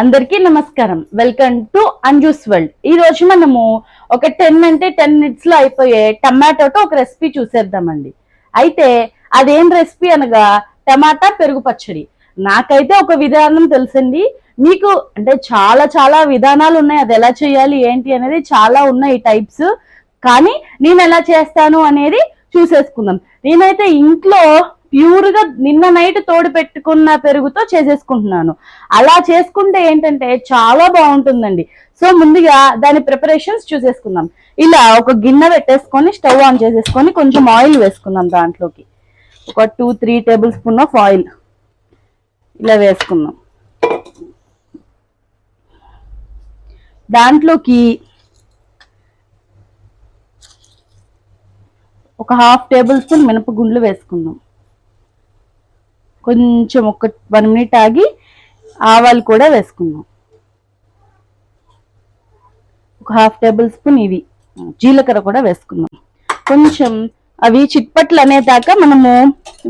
అందరికీ నమస్కారం. Welcome to Anju's world ఈ రోజు మనము ఒక టెన్ అంటే టెన్ మినిట్స్లో అయిపోయే టమాటోతో ఒక రెసిపీ చూసేద్దామండి. అయితే అదేం రెసిపీ అనగా టమాటా పెరుగు పచ్చడి. నాకైతే ఒక విధానం తెలుసండి. మీకు అంటే చాలా చాలా విధానాలు ఉన్నాయి. అది ఎలా చేయాలి ఏంటి అనేది చాలా ఉన్నాయి టైప్స్ కానీ నేను ఎలా చేస్తాను అనేది చూసేసుకుందాం. నేనైతే ఇంట్లో ప్యూర్గా నిన్న నైట్ తోడు పెట్టుకున్న పెరుగుతో చేసేసుకుంటున్నాను. అలా చేసుకుంటే ఏంటంటే చాలా బాగుంటుందండి. సో ముందుగా దాని ప్రిపరేషన్స్ చూసేసుకుందాం. ఇలా ఒక గిన్నె పెట్టేసుకొని స్టవ్ ఆన్ చేసేసుకొని కొంచెం ఆయిల్ వేసుకుందాం దాంట్లోకి. ఒక two three tablespoon of oil ఇలా వేసుకుందాం. దాంట్లోకి ఒక హాఫ్ టేబుల్ స్పూన్ మినపగుండ్లు వేసుకుందాం. కొంచెం ఒక వన్ మినిట్ ఆగి ఆవాలు కూడా వేసుకుందాం. ఒక హాఫ్ టేబుల్ స్పూన్ ఇవి జీలకర్ర కూడా వేసుకుందాం. కొంచెం అవి చిట్పట్లు అనేదాకా మనము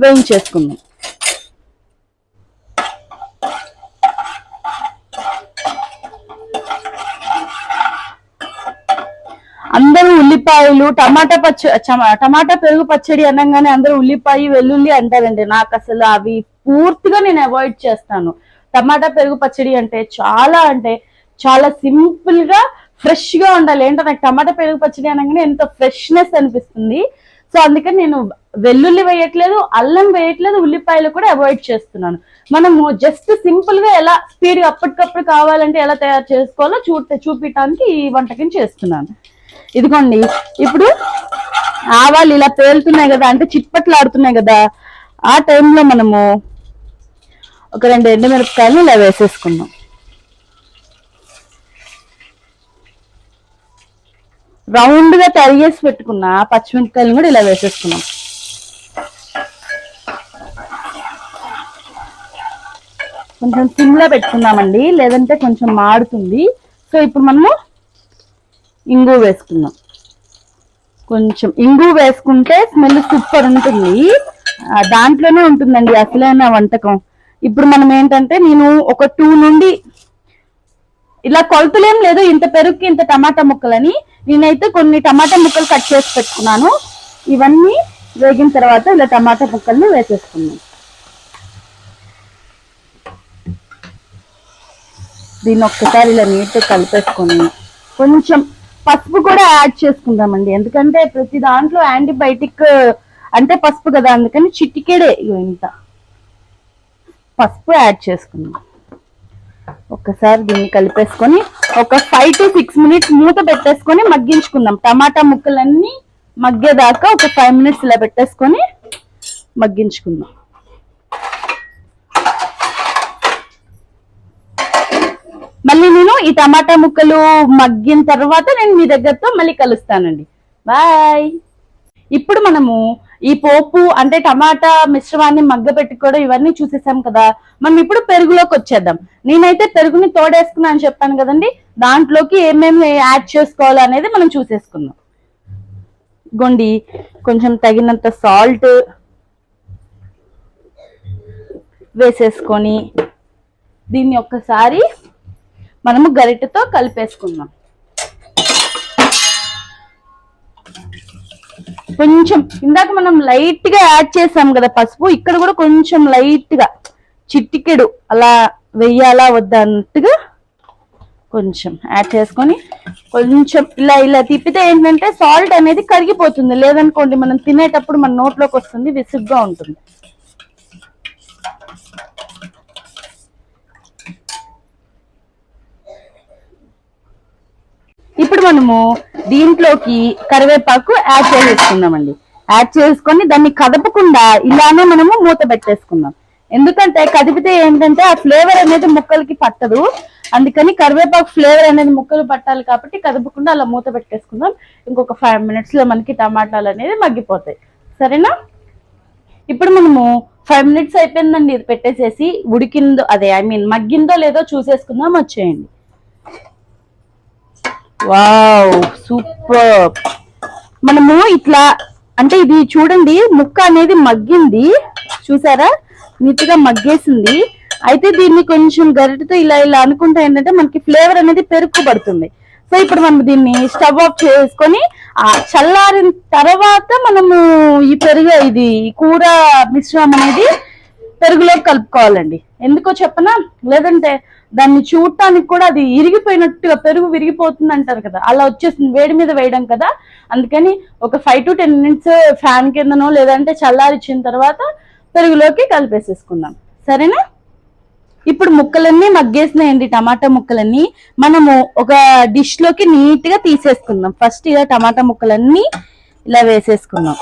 వేయించేసుకుందాం. అందరూ ఉల్లిపాయలు టమాటా పచ్చ టమాటా పెరుగు పచ్చడి అనగానే అందరూ ఉల్లిపాయ వెల్లుల్లి అంటారండి. నాకు అసలు అవి పూర్తిగా నేను అవాయిడ్ చేస్తాను. టమాటా పెరుగు పచ్చడి అంటే చాలా అంటే చాలా సింపుల్గా ఫ్రెష్గా ఉండాలి. ఏంటో నాకు టమాటా పెరుగు పచ్చడి అనగానే ఎంత ఫ్రెష్నెస్ అనిపిస్తుంది. సో అందుకని నేను వెల్లుల్లి వేయట్లేదు అల్లం వేయట్లేదు ఉల్లిపాయలు కూడా అవాయిడ్ చేస్తున్నాను. మనము జస్ట్ సింపుల్గా ఎలా స్పీడ్ అప్పటికప్పుడు కావాలంటే ఎలా తయారు చేసుకోవాలో చూ చూపించడానికి ఈ వంటకం చేస్తున్నాను. ఇదిగోండి ఇప్పుడు ఆవాలు ఇలా తేలుతున్నాయి కదా అంటే చిట్పట్లు ఆడుతున్నాయి కదా ఆ టైంలో మనము ఒక రెండు ఎండుమిరపకాయలు ఇలా వేసేసుకుందాం. రౌండ్గా తరిగేసి పెట్టుకున్న పచ్చిమిరపకాయలు కూడా ఇలా వేసేసుకున్నాం కొంచెం సిమ్లో పెట్టుకున్నామండి లేదంటే కొంచెం మాడుతుంది. సో ఇప్పుడు మనము ఇంగు వేసుకుందాం. కొంచెం ఇంగు వేసుకుంటే స్మెల్ సూపర్ ఉంటుంది. దాంట్లోనే ఉంటుందండి అసలైన వంటకం. ఇప్పుడు మనం ఏంటంటే నేను ఒక టూ నుండి ఇలా కొలతలేం లేదు ఇంత పెరుగుకి ఇంత టమాటా ముక్కలని నేనైతే కొన్ని టమాటా ముక్కలు కట్ చేసి పెట్టుకున్నాను. ఇవన్నీ వేగిన తర్వాత ఇలా టమాటా ముక్కల్ని వేసేసుకున్నాను దీన్ని ఒక్కసారి ఇలా నీట్గా కలిపేసుకొని కొంచెం పసుపు కూడా యాడ్ చేసుకుందామండి. ఎందుకంటే ప్రతి దాంట్లో యాంటీబయాటిక్ అంటే పసుపు కదా అందుకని చిటికెడే ఇగో ఇంత. పసుపు యాడ్ చేసుకుందాం. ఒకసారి దీన్ని కలిపేసుకొని ఒక ఫైవ్ టు సిక్స్ మినిట్స్ మూత పెట్టేసుకొని మగ్గించుకుందాం. టమాటా ముక్కలన్నీ మగ్గేదాకా ఒక ఫైవ్ మినిట్స్ ఇలా పెట్టేసుకొని మగ్గించుకుందాం మళ్ళీ నేను ఈ టమాటా ముక్కలు మగ్గిన తర్వాత నేను మీ దగ్గరతో మళ్ళీ కలుస్తానండి. బాయ్. ఇప్పుడు మనము ఈ పోపు అంటే టమాటా మిశ్రమాన్ని మగ్గ పెట్టుకోవడం ఇవన్నీ చూసేసాం కదా. మనం ఇప్పుడు పెరుగులోకి వచ్చేద్దాం. నేనైతే పెరుగుని తోడేసుకున్నా అని చెప్పాను కదండి. దాంట్లోకి ఏమేమి యాడ్ చేసుకోవాలి అనేది మనం చూసేసుకుందాం. గొండి కొంచెం తగినంత సాల్ట్ వేసేసుకొని దీన్ని ఒక్కసారి మనము గరిటతో కలిపేసుకుందాం. కొంచెం ఇందాక మనం లైట్గా యాడ్ చేసాం కదా పసుపు ఇక్కడ కూడా కొంచెం లైట్గా చిట్టికెడు అలా వెయ్యాలా వద్దా అన్నట్టుగా కొంచెం యాడ్ చేసుకొని కొంచెం ఇలా ఇలా తిప్పితే ఏంటంటే సాల్ట్ అనేది కరిగిపోతుంది. లేదనుకోండి మనం తినేటప్పుడు మన నోట్లోకి వస్తుంది విసుగ్గా ఉంటుంది. ఇప్పుడు మనము దీంట్లోకి కరివేపాకు యాడ్ చేసేసుకుందామండి. యాడ్ చేసుకొని దాన్ని కదపకుండా ఇలానే మనము మూత పెట్టేసుకుందాం. ఎందుకంటే కదిపితే ఏంటంటే ఆ ఫ్లేవర్ అనేది ముక్కలకి పట్టదు. అందుకని కరివేపాకు ఫ్లేవర్ అనేది ముక్కలు పట్టాలి కాబట్టి కదపకుండా అలా మూత పెట్టేసుకుందాం. ఇంకొక ఫైవ్ మినిట్స్లో మనకి టమాటాలు అనేది మగ్గిపోతాయి. సరేనా? ఇప్పుడు మనము ఫైవ్ మినిట్స్ అయిపోయిందండి ఇది పెట్టేసేసి ఉడికిందో అదే ఐ మీన్ మగ్గిందో లేదో చూసేసుకుందాం వచ్చేయండి. Wow super. మనము ఇట్లా అంటే ఇది చూడండి ముక్క అనేది మగ్గింది. చూసారా? నీట్గా మగ్గేసింది. అయితే దీన్ని కొంచెం గరిటతో ఇలా ఇలా అనుకుంటే ఏంటంటే మనకి ఫ్లేవర్ అనేది పెరుగు పడుతుంది సో ఇప్పుడు మనం దీన్ని స్టవ్ ఆఫ్ చేసుకొని ఆ చల్లారిన తర్వాత మనము ఈ పెరుగు ఇది కూర మిశ్రమం అనేది పెరుగులో కలుపుకోవాలండి. ఎందుకో చెప్పనా? లేదంటే దాన్ని చూడటానికి కూడా అది ఇరిగిపోయినట్టుగా పెరుగు విరిగిపోతుంది అంటారు కదా. అలా వచ్చేస్తుంది వేడి మీద వేయడం కదా. అందుకని ఒక five to ten minutes fan కిందనో లేదంటే చల్లారిచ్చిన తర్వాత పెరుగులోకి కలిపేసేసుకుందాం. సరేనా? ఇప్పుడు ముక్కలన్నీ మగ్గేసినాయండి టమాటా ముక్కలన్నీ. మనము ఒక డిష్లోకి నీట్గా తీసేసుకుందాం. ఫస్ట్ ఇలా టమాటా ముక్కలన్నీ ఇలా వేసేసుకుందాం.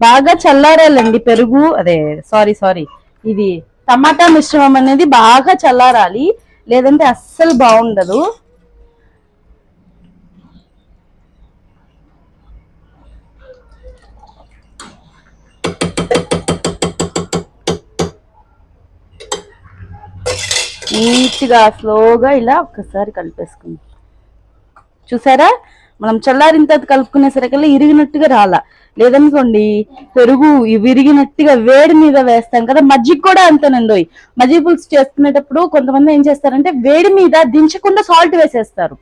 బాగా చల్లారాలండి పెరుగు. అదే సారీ సారీ ఇది టమాటా మిశ్రమం అనేది బాగా చల్లారాలి. లేదంటే అస్సలు బాగుండదు. నీట్గా స్లోగా ఇలా ఒక్కసారి కలిపేసుకుందాం. చూసారా? మనం చల్లారిన తర్వాత కలుపుకునేసరికల్లా ఇరిగినట్టుగా రాలా. లేదనుకోండి పెరుగు విరిగినట్టుగా వేడి మీద వేస్తాం కదా మజ్జిగ కూడా అంతేనండి మజ్జిగ పులుసు చేసుకునేటప్పుడు కొంతమంది ఏం చేస్తారంటే వేడి మీద దించకుండా సాల్ట్ వేసేస్తారు.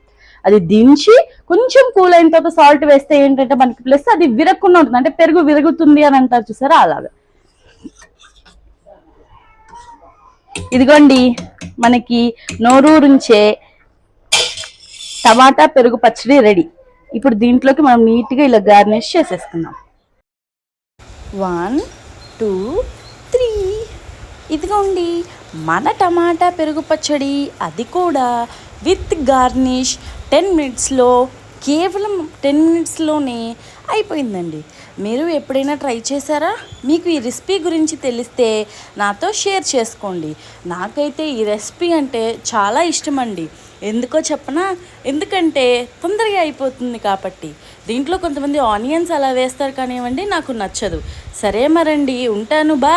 అది దించి కొంచెం కూల్ అయిన తర్వాత సాల్ట్ వేస్తే ఏంటంటే మనకి ప్లస్ అది విరగకుండా ఉంటుంది. అంటే పెరుగు విరుగుతుంది అని అంటారు చూసారా? అలాగా. ఇదిగోండి మనకి నోరూరుంచే టమాటా పెరుగు పచ్చడి రెడీ. ఇప్పుడు దీంట్లోకి మనం నీట్గా ఇలా గార్నిష్ చేసేసుకుందాం. One two three. ఇదిగోండి మన టమాటా పెరుగు పచ్చడి అది కూడా విత్ గార్నిష్ టెన్ మినిట్స్లో కేవలం టెన్ మినిట్స్లోనే అయిపోయిందండి. మీరు ఎప్పుడైనా ట్రై చేశారా? మీకు ఈ రెసిపీ గురించి తెలిస్తే నాతో షేర్ చేసుకోండి. నాకైతే ఈ రెసిపీ అంటే చాలా ఇష్టమండి. ఎందుకో చెప్పనా? ఎందుకంటే తొందరగా అయిపోతుంది కాబట్టి. దీంట్లో కొంతమంది ఆనియన్స్ అలా వేస్తారు కానివ్వండి నాకు నచ్చదు. సరే మరండి ఉంటాను బా